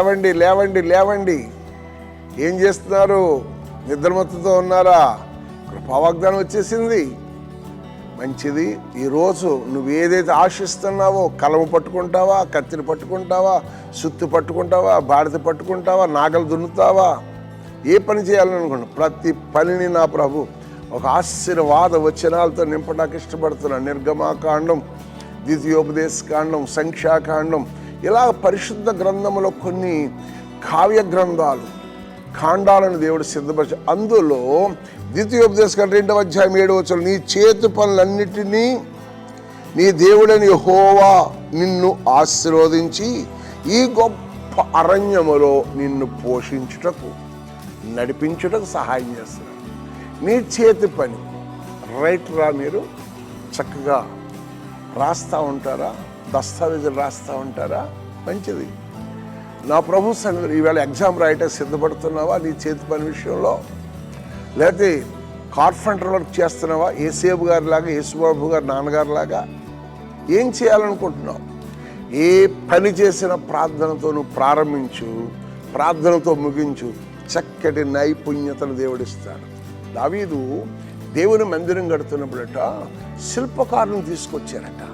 లేవండి లేవండి లేవండి. ఏం చేస్తున్నారు? నిద్రమత్తుతో ఉన్నారా? కృపావాగ్దానం వచ్చేసింది. మంచిది. ఈరోజు నువ్వు ఏదైతే ఆశిస్తున్నావో కలము పట్టుకుంటావా కత్తిని పట్టుకుంటావా సుత్తు పట్టుకుంటావా బాడిత పట్టుకుంటావా నాగలు దున్నుతావా? ఏ పని చేయాలనుకున్నా ప్రతి పనిని నా ప్రభు ఒక ఆశీర్వాద వచనాలతో నింపడానికి ఇష్టపడుతున్నా. నిర్గమాకాండం ద్వితీయోపదేశ కాండం సంఖ్యాకాండం ఇలా పరిశుద్ధ గ్రంథంలో కొన్ని కావ్య గ్రంథాలు కాండాలను దేవుడు సిద్ధపరిచి అందులో ద్వితీయోపదేశ కాండం రెండవ అధ్యాయం ఏడవ నీ చేతి పనులన్నిటినీ నీ దేవుడని హోవా నిన్ను ఆశీర్వదించి ఈ గొప్ప అరణ్యములో నిన్ను పోషించుటకు నడిపించుటకు సహాయం చేస్తున్నాడు. నీ చేతి పని. రైట్ రా మీరు చక్కగా రాస్తూ ఉంటారా? దస్తావేజులు రాస్తూ ఉంటారా? మంచిది. నా ప్రభు సంగతి ఈవేళ ఎగ్జామ్ రాయటం సిద్ధపడుతున్నావా నీ చేతి పని విషయంలో? లేకపోతే కార్పెంటర్ వర్క్ చేస్తున్నావా? ఏసేబు గారి లాగా యేసుబాబు గారు నాన్నగారు లాగా ఏం చేయాలనుకుంటున్నావు? ఏ పని చేసిన ప్రార్థనతో నువ్వు ప్రారంభించు ప్రార్థనతో ముగించు. చక్కటి నైపుణ్యతను దేవుడిస్తాడు. దావీదు దేవుని మందిరం కడుతున్నప్పుడట శిల్పకారులను తీసుకొచ్చారట.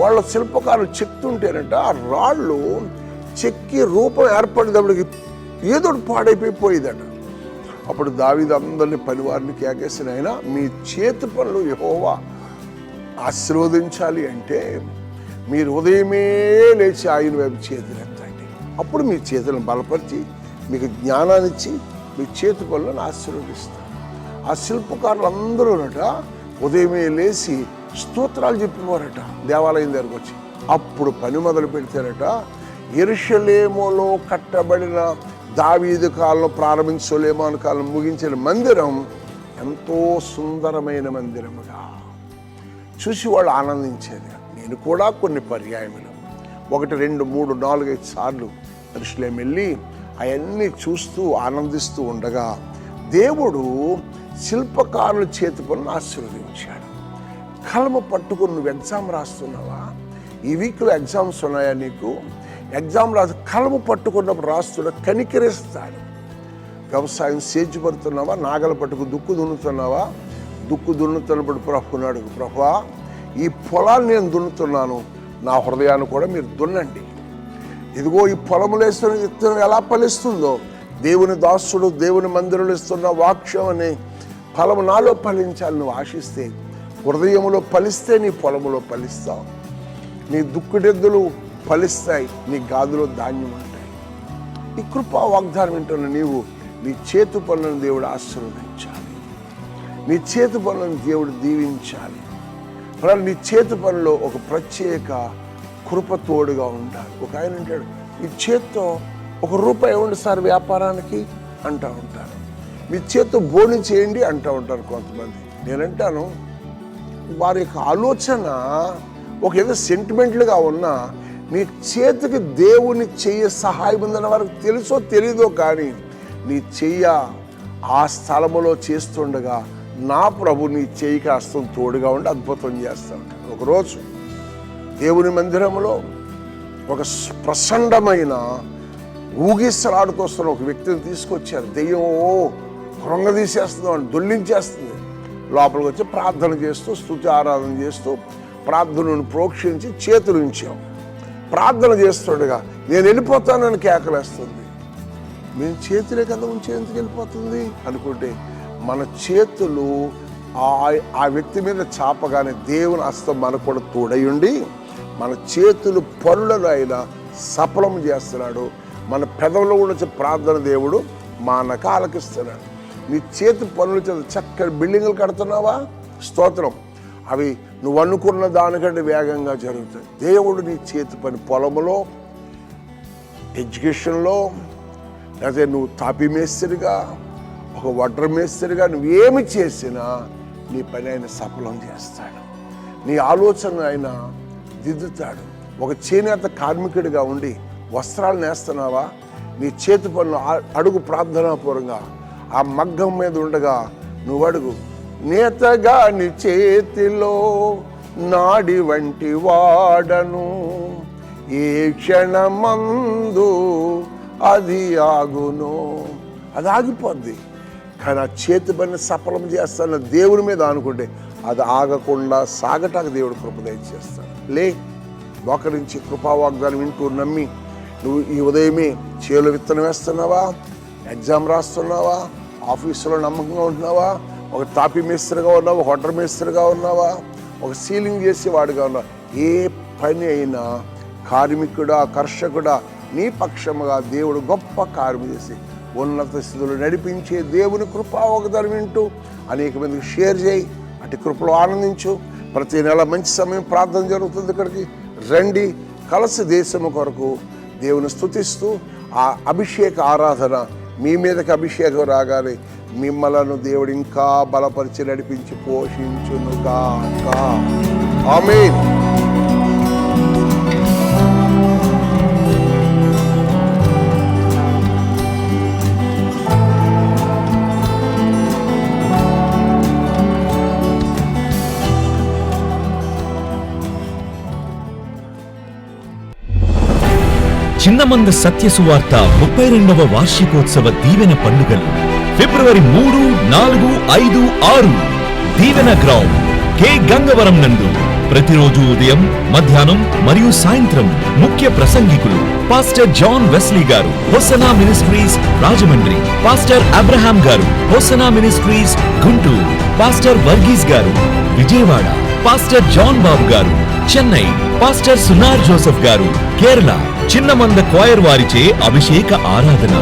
వాళ్ళ శిల్పకారులు చెక్తుంటేనట ఆ రాళ్ళు చెక్కి రూపం ఏర్పడేటప్పటికి ఏదో పాడైపోయి పోయేదట. అప్పుడు దావీదు అందరినీ పనివారిని కేకేసిన ఆయన మీ చేతి పనులు యహోవా ఆశీర్వదించాలి అంటే మీరు ఉదయమే లేచి ఆయన వైపు చేతులు ఎత్తండి. అప్పుడు మీ చేతులను బలపరిచి మీకు జ్ఞానాన్ని ఇచ్చి మీ చేతి పనులను ఆశీర్వదిస్తారు. ఆ శిల్పకారులు అందరూ ఉదయమే లేచి స్తోత్రాలు చెప్పేవారట. దేవాలయం దగ్గరకు వచ్చి. అప్పుడు పని మొదలు పెడతారట ఎరుషలేములో కట్టబడిన దావీదు కాలం ప్రారంభించి కాలం ముగించిన మందిరం ఎంతో సుందరమైన మందిరముగా. చూసి వాళ్ళు ఆనందించేది. నేను కూడా కొన్ని పర్యాయములు. ఒకటి రెండు మూడు నాలుగైదు సార్లు దృష్టిలో వెళ్ళి అవన్నీ చూస్తూ ఆనందిస్తూ ఉండగా దేవుడు శిల్పకారుల చేతి పనులు ఆశీర్వదించాడు. కలమ పట్టుకుని నువ్వు ఎగ్జామ్ రాస్తున్నావా? ఈ వీక్లో ఎగ్జామ్స్ ఉన్నాయా నీకు? ఎగ్జామ్ రాసి కలము పట్టుకున్నప్పుడు రాస్తున్న కనికరిస్తాడు వ్యవసాయం సేచిపడుతున్నావా నాగల పట్టుకు దుక్కు దున్నుతున్నావా? దుక్కు దున్నుతున్నప్పుడు ప్రభునాడు ప్రభా ఈ పొలాన్ని నేను దున్నుతున్నాను. నా హృదయాన్ని కూడా మీరు దున్నండి. ఇదిగో ఈ పొలములు వేస్తున్న విత్తనం ఎలా ఫలిస్తుందో? దేవుని దాసుడు దేవుని మందిరంలో ఇస్తున్న వాక్యం అనే ఫలము నాలో ఫలించాలని నువ్వు ఆశిస్తే హృదయములో ఫలిస్తే నీ పొలములో ఫలిస్తావు నీ దుక్కుడెద్దులు ఫలిస్తాయి నీ గాదులో ధాన్యం ఉంటాయి ఈ కృపా వాగ్దానం వింటున్న నీవు నీ చేతు పనులను దేవుడు ఆశీర్వదించాలి. నీ చేతు పనులను దేవుడు దీవించాలి. మరి నీ చేతు పనిలో ఒక ప్రత్యేక కృప తోడుగా ఉండాలి. ఒక ఆయన అంటాడు మీ చేత్తో ఒక రూపాయి ఇవ్వండి సార్ వ్యాపారానికి అంటూ ఉంటారు. మీ చేత్తో బోని చేయండి అంటూ ఉంటారు కొంతమంది. నేనంటాను వారి యొక్క ఆలోచన ఒక ఏదో సెంటిమెంట్లుగా ఉన్నా నీ చేతికి దేవుని చెయ్యి సహాయం ఉందన్న వారికి తెలుసో తెలీదో కానీ నీ చెయ్య ఆ స్థలములో చేస్తుండగా నా ప్రభు నీ చెయ్యికి హస్తం తోడుగా ఉండి అద్భుతం చేస్తాడు. ఒకరోజు దేవుని మందిరంలో ఒక ప్రసండమైన ఊగిసలాడుకొస్తున్న ఒక వ్యక్తిని తీసుకొచ్చారు. దెయ్యం ఓ కృంగదీసేస్తుంది అని దొల్లించేస్తుంది. లోపలికి వచ్చి ప్రార్థన చేస్తూ స్థుతి ఆరాధన చేస్తూ ప్రార్థనను ప్రోక్షించి చేతులు ఉంచాం. ప్రార్థన చేస్తుండగా నేను వెళ్ళిపోతానని కేకలేస్తుంది. మేము చేతులే కదా ఉంచి ఎందుకు వెళ్ళిపోతుంది? అనుకుంటే మన చేతులు ఆ ఆ వ్యక్తి మీద చాపగానే దేవుని హస్తం మనకు కూడా తోడయుండి మన చేతులు పనులను ఆయన సఫలం చేస్తున్నాడు. మన పెదవులో కూడా వచ్చి ప్రార్థన దేవుడు మానక ఆలకిస్తున్నాడు నీ చేతి పనులు చేత చక్కటి బిల్డింగులు కడుతున్నావా? స్తోత్రం. అవి నువ్వు అనుకున్న దానికంటే వేగంగా జరుగుతాయి. దేవుడు నీ చేతి పని పొలంలో ఎడ్యుకేషన్లో లేకపోతే నువ్వు తాపి మేస్త్రిగా ఒక వడ్ర మేస్త్రిగా నువ్వేమి చేసినా నీ పని ఆయన సఫలం చేస్తాడు. నీ ఆలోచన ఆయన దిద్దుతాడు. ఒక చేనేత కార్మికుడిగా ఉండి వస్త్రాలు నేస్తున్నావా? నీ చేతి పనులు అడుగు ప్రార్థనాపూర్వంగా ఆ మగ్గం మీద ఉండగా నువ్వు అడుగు నేతగాని చేతిలో నాడి వంటి వాడను. ఏ క్షణమందు అది ఆగును. అది ఆగిపోద్ది. కానీ ఆ చేతి పని సఫలం చేస్తాన దేవుని మీద అనుకుంటే అది ఆగకుండా సాగటానికి దేవుడు కృపదయం చేస్తాడు లే మోకరించి కృపావాగ్దానం వింటూ నమ్మి నువ్వు ఈ ఉదయమే చేలు విత్తనం వేస్తున్నావా? ఎగ్జామ్ రాస్తున్నావా? ఆఫీసులో నమ్మకంగా ఉంటున్నావా? ఒక తాపి మేస్త్రిగా ఉన్నావా? హోటల్ మేస్త్రిగా ఉన్నావా? ఒక సీలింగ్ చేసి వాడిగా ఉన్నావా? ఏ పని అయినా కార్మికుడా కర్షకుడా నీ పక్షముగా దేవుడు గొప్ప కార్యం చేసి ఉన్నత స్థితిలో నడిపించే దేవుని కృప ఒకదాని వింటూ అనేక మందికి షేర్ చేయి. అటు కృపలో ఆనందించు. ప్రతి నెల మంచి సమయం ప్రార్థన జరుగుతుంది ఇక్కడికి. రండి కలసి దేశము కొరకు దేవుని స్తుతిస్తూ ఆ అభిషేక ఆరాధన మీ మీదకి అభిషేకం రాగానే మిమ్మలను దేవుడు ఇంకా బలపరిచి నడిపించి పోషించునుగా ఆమె చిన్నమంద సత్య సువార్త ముప్పై రెండవ వార్షికోత్సవ దీవెన పండుగలు. ఫిబ్రవరి మూడు నాలుగు ఐదు ఆరు. దీవెన గ్రౌండ్. కె. గంగవరం నందు. ప్రతిరోజు ఉదయం మధ్యాహ్నం మరియు సాయంత్రం ముఖ్య ప్రసంగికులు పాస్టర్ జాన్ వెస్లీ గారు Hosanna ministries Rajahmundry. Pastor Abraham గారు Hosanna ministries Guntur. Pastor Varghese గారు విజయవాడ. పాస్టర్ జాన్ బాబు గారు చెన్నై. పాస్టర్ సునార్ జోసెఫ్ గారు కేరళ. చిన్నమంద క్వాయర్ వారిచే అభిషేక ఆరాధన.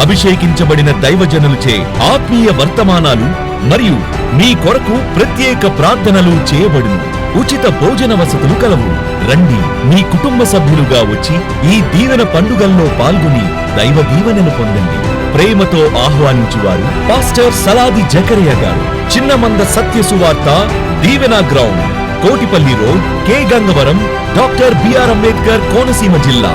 అభిషేకించబడిన దైవజనులచే ఆత్మీయ వర్తమానాలు మరియు మీ కొరకు ప్రత్యేక ప్రార్థనలు చేయబడును. ఉచిత భోజన వసతులు కలవు. రండి మీ కుటుంబ సభ్యులుగా వచ్చి ఈ దీవెన పండుగల్లో పాల్గొని దైవ దీవెనలు పొందండి. ప్రేమతో ఆహ్వానించువారు పాస్టర్ సలాది జకరియా గారు. చిన్నమంద సత్య సువార్త దీవెన ground. Kotipalli road K Gangavaram doctor BR Ambedkar Konaseema జిల్లా.